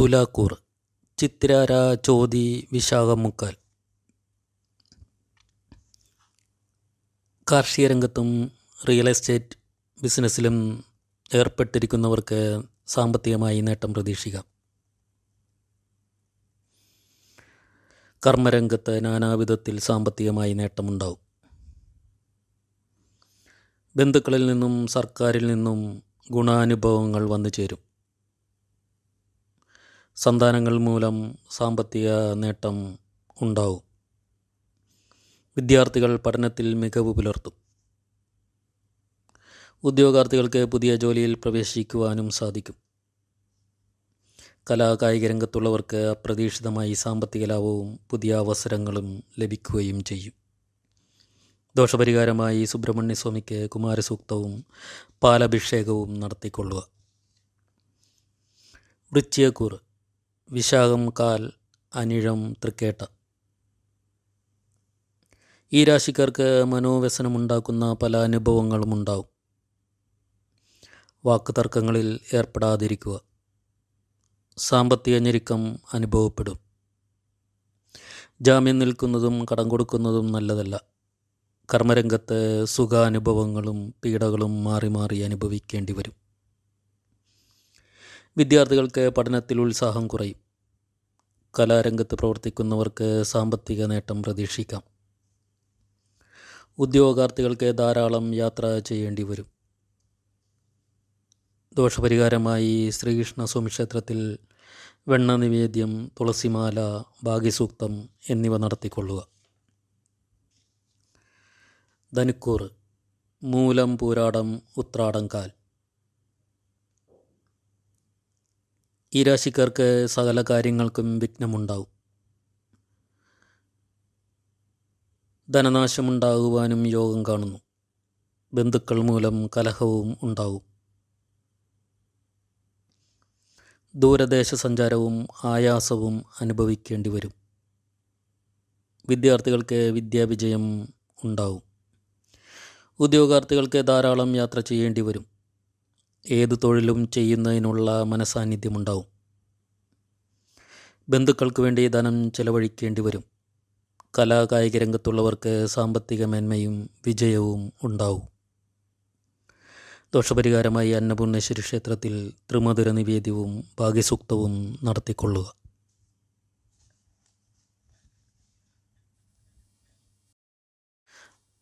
തുലാക്കൂർ ചിത്തിരാര ചോതി വിശാഖമുക്കാൽ. കാർഷിക രംഗത്തും real estate ബിസിനസ്സിലും ഏർപ്പെട്ടിരിക്കുന്നവർക്ക് സാമ്പത്തികമായി നേട്ടം പ്രതീക്ഷിക്കാം. കർമ്മരംഗത്ത് നാനാവിധത്തിൽ സാമ്പത്തികമായി നേട്ടമുണ്ടാവും. ബന്ധുക്കളിൽ നിന്നും സർക്കാരിൽ നിന്നും ഗുണാനുഭവങ്ങൾ വന്നു ചേരും സന്താനങ്ങൾ മൂലം സാമ്പത്തിക നേട്ടം ഉണ്ടാവും. വിദ്യാർത്ഥികൾ പഠനത്തിൽ മികവ് പുലർത്തും. ഉദ്യോഗാർത്ഥികൾക്ക് പുതിയ ജോലിയിൽ പ്രവേശിക്കുവാനും സാധിക്കും. കലാ കായിക രംഗത്തുള്ളവർക്ക് അപ്രതീക്ഷിതമായി സാമ്പത്തിക ലാഭവും പുതിയ അവസരങ്ങളും ലഭിക്കുകയും ചെയ്യും. ദോഷപരിഹാരമായി സുബ്രഹ്മണ്യ സ്വാമിക്ക് കുമാരസൂക്തവും പാലഭിഷേകവും നടത്തിക്കൊള്ളുക. വൃശ്ചിയക്കൂർ വിശാഖം കാൽ അനിഴം തൃക്കേട്ട. ഈ രാശിക്കാർക്ക് മനോവ്യസനമുണ്ടാക്കുന്ന പല അനുഭവങ്ങളും ഉണ്ടാവും. വാക്കുതർക്കങ്ങളിൽ ഏർപ്പെടാതിരിക്കുക. സാമ്പത്തിക ഞെരുക്കം അനുഭവപ്പെടും. ജാമ്യം നിൽക്കുന്നതും കടം കൊടുക്കുന്നതും നല്ലതല്ല. കർമ്മരംഗത്ത് സുഖാനുഭവങ്ങളും പീഡകളും മാറി മാറി അനുഭവിക്കേണ്ടി വരും. വിദ്യാർത്ഥികൾക്ക് പഠനത്തിൽ ഉത്സാഹം കുറയും. കലാരംഗത്ത് പ്രവർത്തിക്കുന്നവർക്ക് സാമ്പത്തിക നേട്ടം പ്രതീക്ഷിക്കാം. ഉദ്യോഗാർത്ഥികൾക്ക് ധാരാളം യാത്ര ചെയ്യേണ്ടി വരും. ദോഷപരിഹാരമായി ശ്രീകൃഷ്ണ സ്വാമിക്ഷേത്രത്തിൽ വെണ്ണ നിവേദ്യം തുളസിമാല ഭാഗ്യസൂക്തം എന്നിവ നടത്തിക്കൊള്ളുക. ധനുക്കൂർ മൂലം പൂരാടം ഉത്രാടം കാൽ. ഈ രാശിക്കാർക്ക് സകല കാര്യങ്ങൾക്കും വിഘ്നമുണ്ടാവും. ധനനാശമുണ്ടാകുവാനും യോഗം കാണുന്നു. ബന്ധുക്കൾ മൂലം കലഹവും ഉണ്ടാവും. ദൂരദേശ സഞ്ചാരവും ആയാസവും അനുഭവിക്കേണ്ടി വരും. വിദ്യാർത്ഥികൾക്ക് വിദ്യാവിജയം ഉണ്ടാവും. ഉദ്യോഗാർത്ഥികൾക്ക് ധാരാളം യാത്ര ചെയ്യേണ്ടി വരും. ഏതു തൊഴിലും ചെയ്യുന്നതിനുള്ള മനസാന്നിധ്യമുണ്ടാവും. ബന്ധുക്കൾക്ക് വേണ്ടി ധനം ചെലവഴിക്കേണ്ടി വരും. കലാകായിക രംഗത്തുള്ളവർക്ക് സാമ്പത്തിക മേന്മയും വിജയവും ഉണ്ടാവും. ദോഷപരിഹാരമായി അന്നപൂർണേശ്വരി ക്ഷേത്രത്തിൽ ത്രിമധുര നിവേദ്യവും ഭാഗ്യസൂക്തവും നടത്തിക്കൊള്ളുക.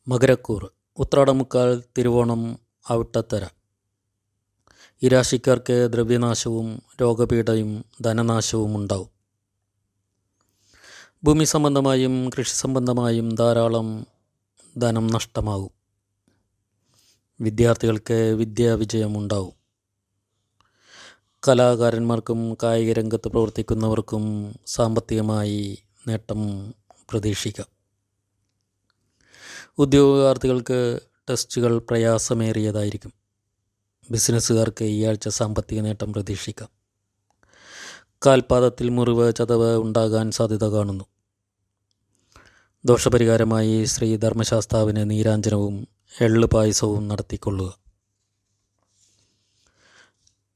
മകരക്കൂർ ഉത്രാടമുക്കാൽ തിരുവോണം അവിട്ടത്തര. ഈ രാശിക്കാർക്ക് ദ്രവ്യനാശവും രോഗപീഠയും ധനനാശവും ഉണ്ടാവും. ഭൂമി സംബന്ധമായും കൃഷി സംബന്ധമായും ധാരാളം ധനം നഷ്ടമാകും വിദ്യാർത്ഥികൾക്ക് വിദ്യാവിജയം ഉണ്ടാവും. കലാകാരന്മാർക്കും കായിക രംഗത്ത് പ്രവർത്തിക്കുന്നവർക്കും സാമ്പത്തികമായി നേട്ടം പ്രതീക്ഷിക്കാം. ഉദ്യോഗാർത്ഥികൾക്ക് ടെസ്റ്റുകൾ പ്രയാസമേറിയതായിരിക്കും. ബിസിനസ്സുകാർക്ക് ഈ ആഴ്ച സാമ്പത്തിക നേട്ടം പ്രതീക്ഷിക്കാം. കാൽപാദത്തിൽ മുറിവ് ചതവ് ഉണ്ടാകാൻ സാധ്യത കാണുന്നു. ദോഷപരിഹാരമായി ശ്രീ ധർമ്മശാസ്താവിന് നീരാഞ്ജനവും എള്ള് പായസവും നടത്തിക്കൊള്ളുക.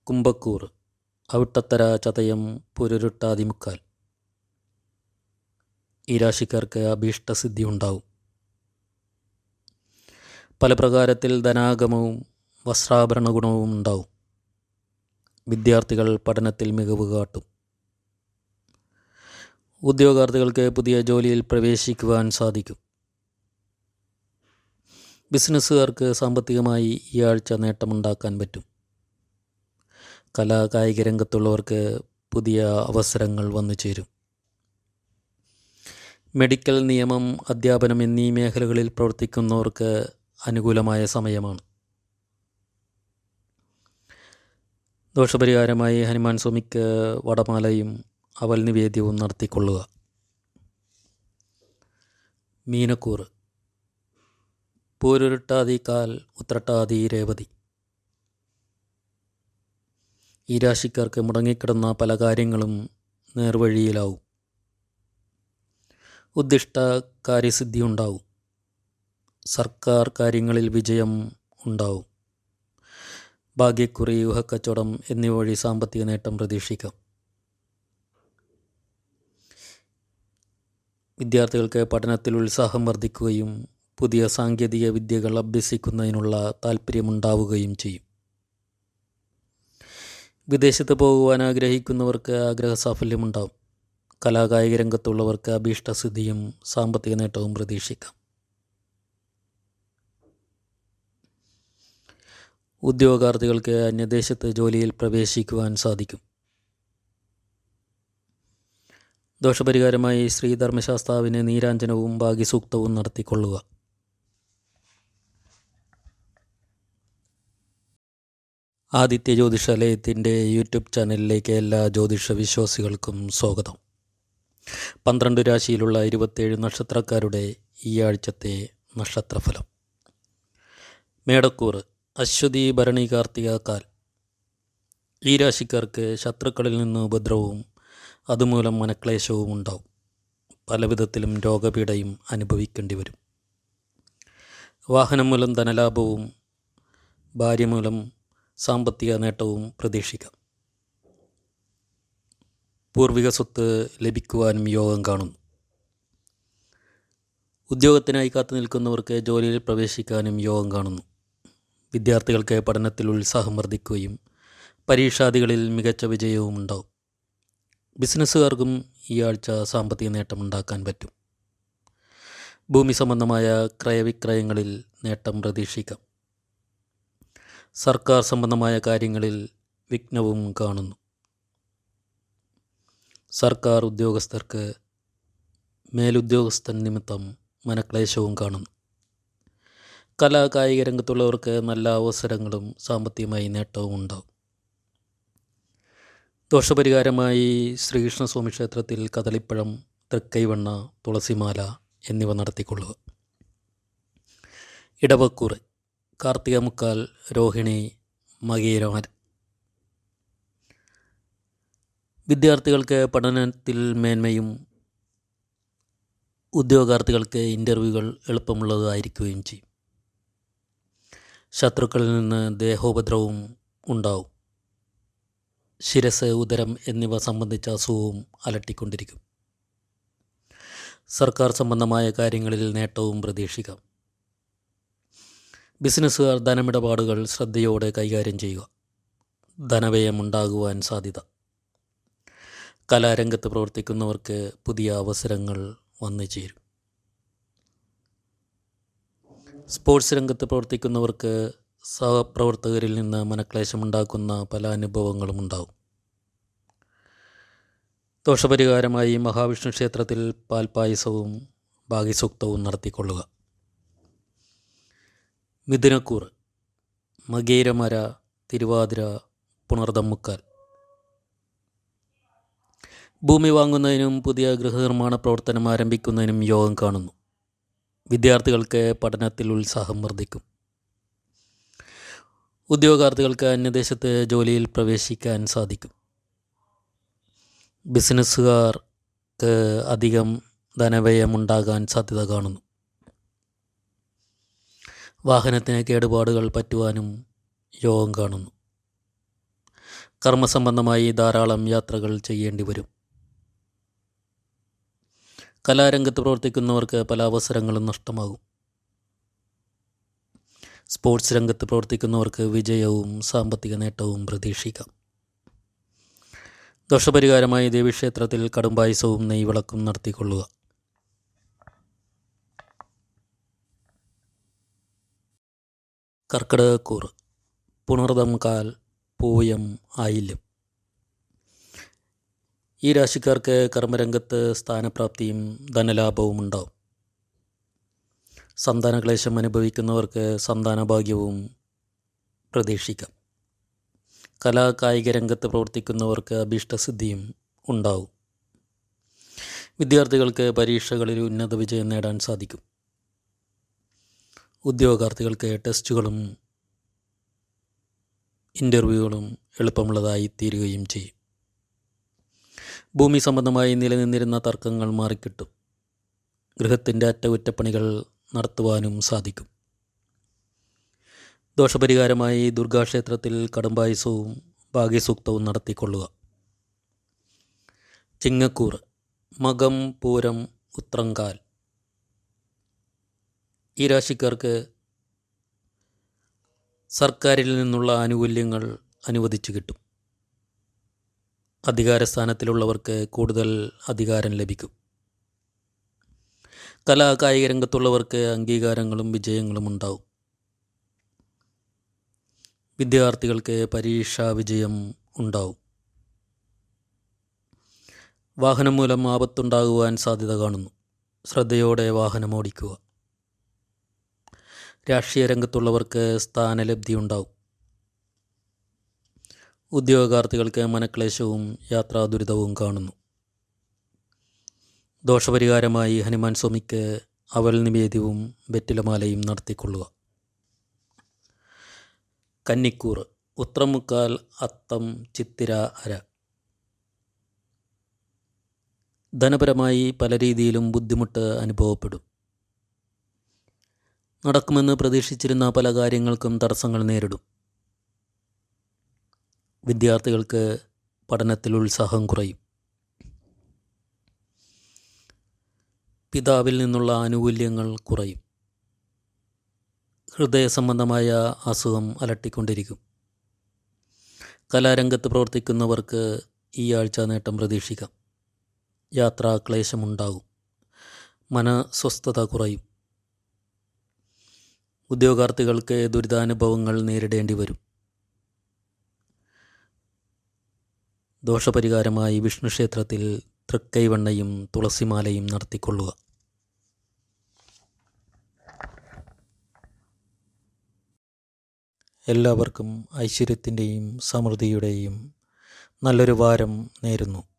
കുംഭക്കൂർ അവിട്ടത്തര ചതയം പുരുരുട്ടാതിമുക്കാൽ ഈ രാശിക്കാർക്ക് അഭീഷ്ടസിദ്ധി ഉണ്ടാവും പല പ്രകാരത്തിൽ ധനാഗമവും വസ്ത്രാഭരണ ഗുണവും ഉണ്ടാവും. വിദ്യാർത്ഥികൾ പഠനത്തിൽ മികവ് കാട്ടും. ഉദ്യോഗാർത്ഥികൾക്ക് പുതിയ ജോലിയിൽ പ്രവേശിക്കുവാൻ സാധിക്കും. ബിസിനസ്സുകാർക്ക് സാമ്പത്തികമായി ഈ ആഴ്ച നേട്ടമുണ്ടാക്കാൻ പറ്റും. കലാ കായിക രംഗത്തുള്ളവർക്ക് പുതിയ അവസരങ്ങൾ വന്നു ചേരും. മെഡിക്കൽ നിയമം അധ്യാപനം എന്നീ മേഖലകളിൽ പ്രവർത്തിക്കുന്നവർക്ക് അനുകൂലമായ സമയമാണ്. ദോഷപരിഹാരമായി ഹനുമാൻ സ്വാമിക്ക് വടമാലയും അവൽ നിവേദ്യവും നടത്തിക്കൊള്ളുക. മീനക്കൂർ. പൂരുരുട്ടാതി കാൽ ഉത്രട്ടാതി രേവതി. ഈ രാശിക്കാർക്ക് മുടങ്ങിക്കിടന്ന പല കാര്യങ്ങളും നേർവഴിയിലാവും. ഉദ്ദിഷ്ട കാര്യസിദ്ധി ഉണ്ടാവും സർക്കാർ കാര്യങ്ങളിൽ വിജയം ഉണ്ടാവും. ഭാഗ്യക്കുറി ഊഹക്കച്ചവടം എന്നിവ വഴി സാമ്പത്തിക നേട്ടം പ്രതീക്ഷിക്കാം. വിദ്യാർത്ഥികൾക്ക് പഠനത്തിൽ ഉത്സാഹം വർദ്ധിക്കുകയും പുതിയ സാങ്കേതിക വിദ്യകൾ അഭ്യസിക്കുന്നതിനുള്ള താല്പര്യമുണ്ടാവുകയും ചെയ്യും. വിദേശത്ത് പോകുവാൻ ആഗ്രഹിക്കുന്നവർക്ക് ആഗ്രഹ സാഫല്യമുണ്ടാവും. കലാകായിക രംഗത്തുള്ളവർക്ക് അഭീഷ്ടസിദ്ധിയും സാമ്പത്തിക നേട്ടവും പ്രതീക്ഷിക്കാം. ഉദ്യോഗാർത്ഥികൾക്ക് അന്യദേശത്ത് ജോലിയിൽ പ്രവേശിക്കുവാൻ സാധിക്കും. ദോഷപരിഹാരമായി ശ്രീധർമ്മശാസ്താവിന് നീരാഞ്ജനവും ഭാഗ്യസൂക്തവും നടത്തിക്കൊള്ളുക. ആദിത്യ ജ്യോതിഷാലയത്തിന്റെ യൂട്യൂബ് ചാനലിലേക്ക് എല്ലാ ജ്യോതിഷ വിശ്വാസികൾക്കും സ്വാഗതം. പന്ത്രണ്ട് രാശിയിലുള്ള ഇരുപത്തേഴ് നക്ഷത്രക്കാരുടെ ഈ ആഴ്ചത്തെ നക്ഷത്രഫലം. മേടക്കൂറ്. അശ്വതി ഭരണി കാർത്തിക കാൽ. ഈ രാശിക്കാർക്ക് ശത്രുക്കളിൽ നിന്ന് ഉപദ്രവവും അതുമൂലം മനക്ലേശവും ഉണ്ടാവും. പലവിധത്തിലും രോഗപീഠയും അനുഭവിക്കേണ്ടി വരും. വാഹനം മൂലം ധനലാഭവും ഭാര്യ മൂലം സാമ്പത്തിക നേട്ടവും പ്രതീക്ഷിക്കാം. പൂർവിക സ്വത്ത് ലഭിക്കുവാനും യോഗം കാണുന്നു. ഉദ്യോഗത്തിനായി കാത്തു നിൽക്കുന്നവർക്ക് ജോലിയിൽ പ്രവേശിക്കാനും യോഗം കാണുന്നു. വിദ്യാർത്ഥികൾക്ക് പഠനത്തിൽ ഉത്സാഹം വർദ്ധിക്കുകയും പരീക്ഷാദികളിൽ മികച്ച വിജയവും ഉണ്ടാവും. ബിസിനസ്സുകാർക്കും ഈ ആഴ്ച സാമ്പത്തിക നേട്ടമുണ്ടാക്കാൻ പറ്റും. ഭൂമി സംബന്ധമായ ക്രയവിക്രയങ്ങളിൽ നേട്ടം പ്രതീക്ഷിക്കാം. സർക്കാർ സംബന്ധമായ കാര്യങ്ങളിൽ വിഘ്നവും കാണുന്നു. സർക്കാർ ഉദ്യോഗസ്ഥർക്ക് മേലുദ്യോഗസ്ഥൻ നിമിത്തം മനക്ലേശവും കാണുന്നു. കലാ കായിക രംഗത്തുള്ളവർക്ക് നല്ല അവസരങ്ങളും സാമ്പത്തികമായി നേട്ടവും ഉണ്ടാവും. ദോഷപരിഹാരമായി ശ്രീകൃഷ്ണസ്വാമി ക്ഷേത്രത്തിൽ കദളിപ്പഴം തൃക്കൈവണ്ണ തുളസിമാല എന്നിവ നടത്തിക്കൊള്ളുക. ഇടവക്കൂറ് കാർത്തിക മുക്കാൽ രോഹിണി മകീരമാർ വിദ്യാർത്ഥികൾക്ക് പഠനത്തിൽ മേന്മയും ഉദ്യോഗാർത്ഥികൾക്ക് ഇന്റർവ്യൂകൾ എളുപ്പമുള്ളതായിരിക്കുകയും ചെയ്യും. ശത്രുക്കളിൽ നിന്ന് ദേഹോപദ്രവവും ഉണ്ടാവും. ശിരസ് ഉദരം എന്നിവ സംബന്ധിച്ച അസുഖവും അലട്ടിക്കൊണ്ടിരിക്കും. സർക്കാർ സംബന്ധമായ കാര്യങ്ങളിൽ നേട്ടവും പ്രതീക്ഷിക്കാം. ബിസിനസ്സുകാർ ധനമിടപാടുകൾ ശ്രദ്ധയോടെ കൈകാര്യം ചെയ്യുക. ധനവ്യയം ഉണ്ടാകുവാൻ സാധ്യത. കലാരംഗത്ത് പ്രവർത്തിക്കുന്നവർക്ക് പുതിയ അവസരങ്ങൾ വന്നു ചേരും. സ്പോർട്സ് രംഗത്ത് പ്രവർത്തിക്കുന്നവർക്ക് സഹപ്രവർത്തകരിൽ നിന്ന് മനക്ലേശമുണ്ടാക്കുന്ന പല അനുഭവങ്ങളും ഉണ്ടാകും ദോഷപരിഹാരമായി മഹാവിഷ്ണു ക്ഷേത്രത്തിൽ പാൽപായസവും ഭാഗ്യസൂക്തവും നടത്തിക്കൊള്ളുക. മിഥുനക്കൂർ മകേരമര തിരുവാതിര പുണർദമ്മുക്കാൽ. ഭൂമി വാങ്ങുന്നതിനും പുതിയ ഗൃഹനിർമ്മാണ പ്രവർത്തനം ആരംഭിക്കുന്നതിനും യോഗം കാണുന്നു. വിദ്യാർത്ഥികൾക്ക് പഠനത്തിൽ ഉത്സാഹം വർദ്ധിക്കും. ഉദ്യോഗാർത്ഥികൾക്ക് അന്യദേശത്ത് ജോലിയിൽ പ്രവേശിക്കാൻ സാധിക്കും. ബിസിനസ്സുകാർക്ക് അധികം ധനവ്യയമുണ്ടാകാൻ സാധ്യത കാണുന്നു. വാഹനത്തിന് കേടുപാടുകൾ പറ്റുവാനും യോഗം കാണുന്നു. കർമ്മസംബന്ധമായി ധാരാളം യാത്രകൾ ചെയ്യേണ്ടി വരും. കലാരംഗത്ത് പ്രവർത്തിക്കുന്നവർക്ക് പല അവസരങ്ങളും നഷ്ടമാകും. സ്പോർട്സ് രംഗത്ത് പ്രവർത്തിക്കുന്നവർക്ക് വിജയവും സാമ്പത്തിക നേട്ടവും പ്രതീക്ഷിക്കാം. ദോഷപരിഹാരമായി ദേവീക്ഷേത്രത്തിൽ കടുംപായസവും നെയ്വിളക്കും നടത്തിക്കൊള്ളുക. കർക്കിടകക്കൂറ് പുണർദം കാൽ പൂയം ആയില്യം. ഈ രാശിക്കാർക്ക് കർമ്മരംഗത്ത് സ്ഥാനപ്രാപ്തിയും ധനലാഭവും ഉണ്ടാവും. സന്താനക്ലേശം അനുഭവിക്കുന്നവർക്ക് സന്താനഭാഗ്യവും പ്രതീക്ഷിക്കാം. കലാ കായിക രംഗത്ത് പ്രവർത്തിക്കുന്നവർക്ക് അഭീഷ്ടസിദ്ധിയും ഉണ്ടാവും. വിദ്യാർത്ഥികൾക്ക് പരീക്ഷകളിൽ ഉന്നത വിജയം നേടാൻ സാധിക്കും. ഉദ്യോഗാർത്ഥികൾക്ക് ടെസ്റ്റുകളും ഇന്റർവ്യൂകളും എളുപ്പമുള്ളതായി തീരുകയും ചെയ്യും. ഭൂമി സംബന്ധമായി നിലനിന്നിരുന്ന തർക്കങ്ങൾ മാറിക്കിട്ടും. ഗൃഹത്തിന്റെ അറ്റകുറ്റപ്പണികൾ നടത്തുവാനും സാധിക്കും. ദോഷപരിഹാരമായി ദുർഗാക്ഷേത്രത്തിൽ കടുംപായസവും ഭാഗ്യസൂക്തവും നടത്തിക്കൊള്ളുക. ചിങ്ങക്കൂർ മകം പൂരം ഉത്രങ്കാൽ. ഈ രാശിക്കാർക്ക് സർക്കാരിൽ നിന്നുള്ള ആനുകൂല്യങ്ങൾ അനുവദിച്ചു കിട്ടും. അധികാരസ്ഥാനത്തിലുള്ളവർക്ക് കൂടുതൽ അധികാരം ലഭിക്കും. കലാ കായിക രംഗത്തുള്ളവർക്ക് അംഗീകാരങ്ങളും വിജയങ്ങളും ഉണ്ടാവും. വിദ്യാർത്ഥികൾക്ക് പരീക്ഷാ വിജയം ഉണ്ടാവും. വാഹനം മൂലം ആപത്തുണ്ടാകുവാൻ സാധ്യത കാണുന്നു. ശ്രദ്ധയോടെ വാഹനം ഓടിക്കുക. രാഷ്ട്രീയ രംഗത്തുള്ളവർക്ക് സ്ഥാനലബ്ധി ഉണ്ടാവും. ഉദ്യോഗാർത്ഥികൾക്ക് മനക്ലേശവും യാത്രാ ദുരിതവും കാണുന്നു. ദോഷപരിഹാരമായി ഹനുമാൻ സ്വാമിക്ക് അവൽ നിവേദ്യവും വെറ്റിലമാലയും നടത്തിക്കൊള്ളുക. കന്നിക്കൂർ ഉത്രമുക്കാൽ അത്തം ചിത്തിര അര. ധനപരമായി പല രീതിയിലും ബുദ്ധിമുട്ട് അനുഭവപ്പെടും. നടക്കുമെന്ന് പ്രതീക്ഷിച്ചിരുന്ന പല കാര്യങ്ങൾക്കും തടസ്സങ്ങൾ നേരിടും. വിദ്യാർത്ഥികൾക്ക് പഠനത്തിൽ ഉത്സാഹം കുറയും. പിതാവിൽ നിന്നുള്ള ആനുകൂല്യങ്ങൾ കുറയും. ഹൃദയ സംബന്ധമായ അസുഖം അലട്ടിക്കൊണ്ടിരിക്കും. കലാരംഗത്ത് പ്രവർത്തിക്കുന്നവർക്ക് ഈ ആഴ്ച നേട്ടം പ്രതീക്ഷിക്കാം. യാത്രാ ക്ലേശമുണ്ടാകും. മനസ്വസ്ഥത കുറയും. ഉദ്യോഗാർത്ഥികൾക്ക് ദുരിതാനുഭവങ്ങൾ നേരിടേണ്ടി വരും. ദോഷപരിഹാരമായി വിഷ്ണു ക്ഷേത്രത്തിൽ തൃക്കൈവണ്ണയും തുളസിമാലയും നടത്തിക്കൊള്ളുക. എല്ലാവർക്കും ഐശ്വര്യത്തിന്റെയും സമൃദ്ധിയുടെയും നല്ലൊരു വാരം നേരുന്നു.